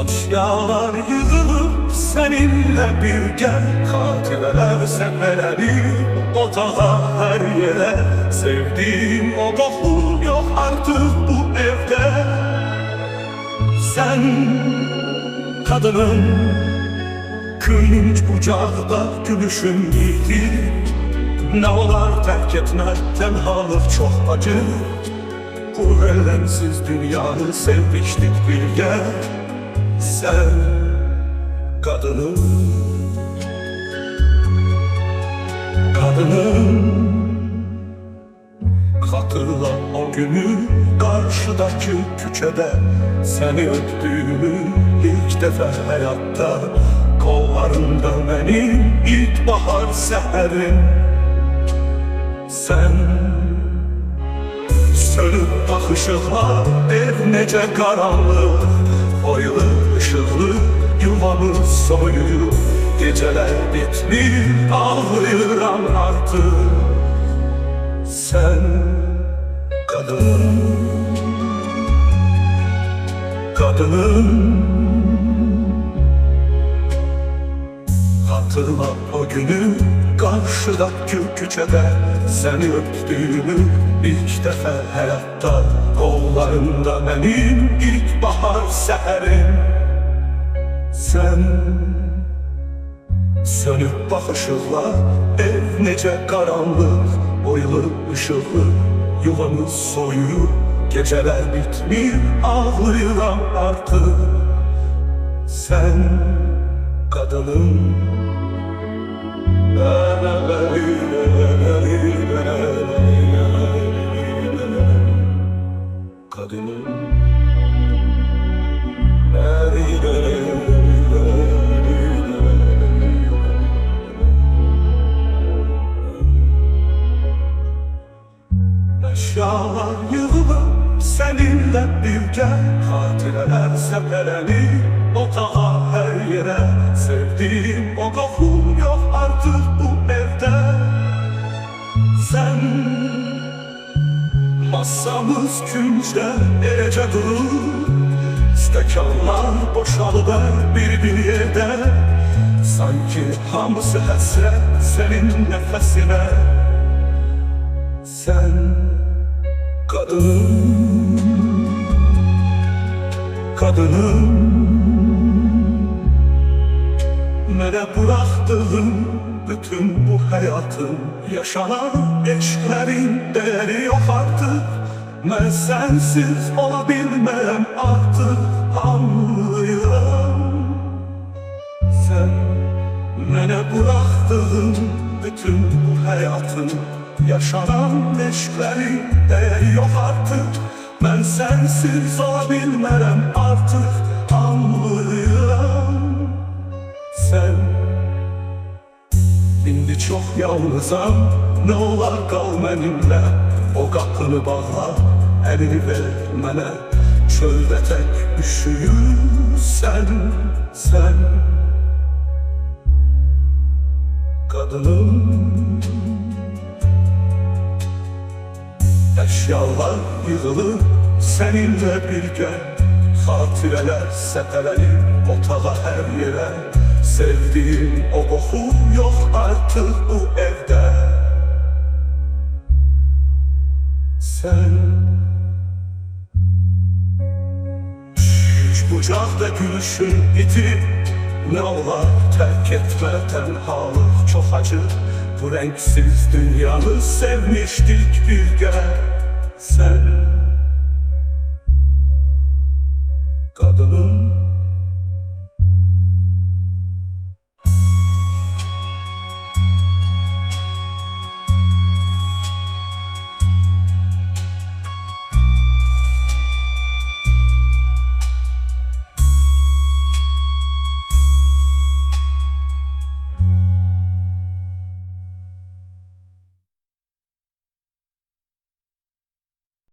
Açyalar yığılıp seninle birge Katileler seferleri otağa her yere. Sevdiğim o kokun yok artık bu evde. Sen kadının Kıyınç bucağda gülüşün giydi. Ne olar terk etme tenhalık çok acı. Bu elemsiz dünyanı sevmiştik bilge Sen kadının Kadının Hatırla o günü karşıdaki küçede Seni öptüğümü ilk defa hayatta. Kollarında benim ilkbahar seherim Sen Sönüp bakışıma ev nece karanlık O yılı ışıklı yuvamız soyuyor Geceler bitmiş ağlıyorum artık Sen kadın Kadın Hatırla o günü karşıdaki küçede Seni öptüğümü ilk defa hayatta. Kollarında benim ilkbahar seherim Sen. Sönüp bakışınla ev nece karanlık. Boylu ışıklı yuvamız soyuyor. Geceler bitmiyor ağlıyorum artık. Sen kadının Kadının seninle birge Haticeler sefereni otağa her yere. Sevdiğim o kokun yok artık bu evde. Sen Masamız künçte ece durur. Stekanlar boşalıver bir bir yerde Sanki hamısı hasret senin nefesine Nereye bıraktığın bütün bu hayatın Yaşanan eşklerin değeri yok artık. Ben sensiz olabilmem artık anlıyorum. Sen Mene bıraktığın bütün bu hayatın Yaşanan eşklerin değeri yok artık. Ben sensiz olabilmem artık anlıyorum Sen. Şimdi çok yalnızam Ne olar kal benimle? O kapını bağla Elini ver mənə Çöldə tek üşüyür Sen, sen. Kadınım. Eşyalar yığılır seninle birge Hatireler sepelenir otağa her yere Sevdiğim o ruhum yok artık bu evde. Sen Üç bucakta gülüşün bitip Ne olar terk etme tenhalık çok acı. Bu renksiz dünyanı sevmiştik bir gün Sen Kadının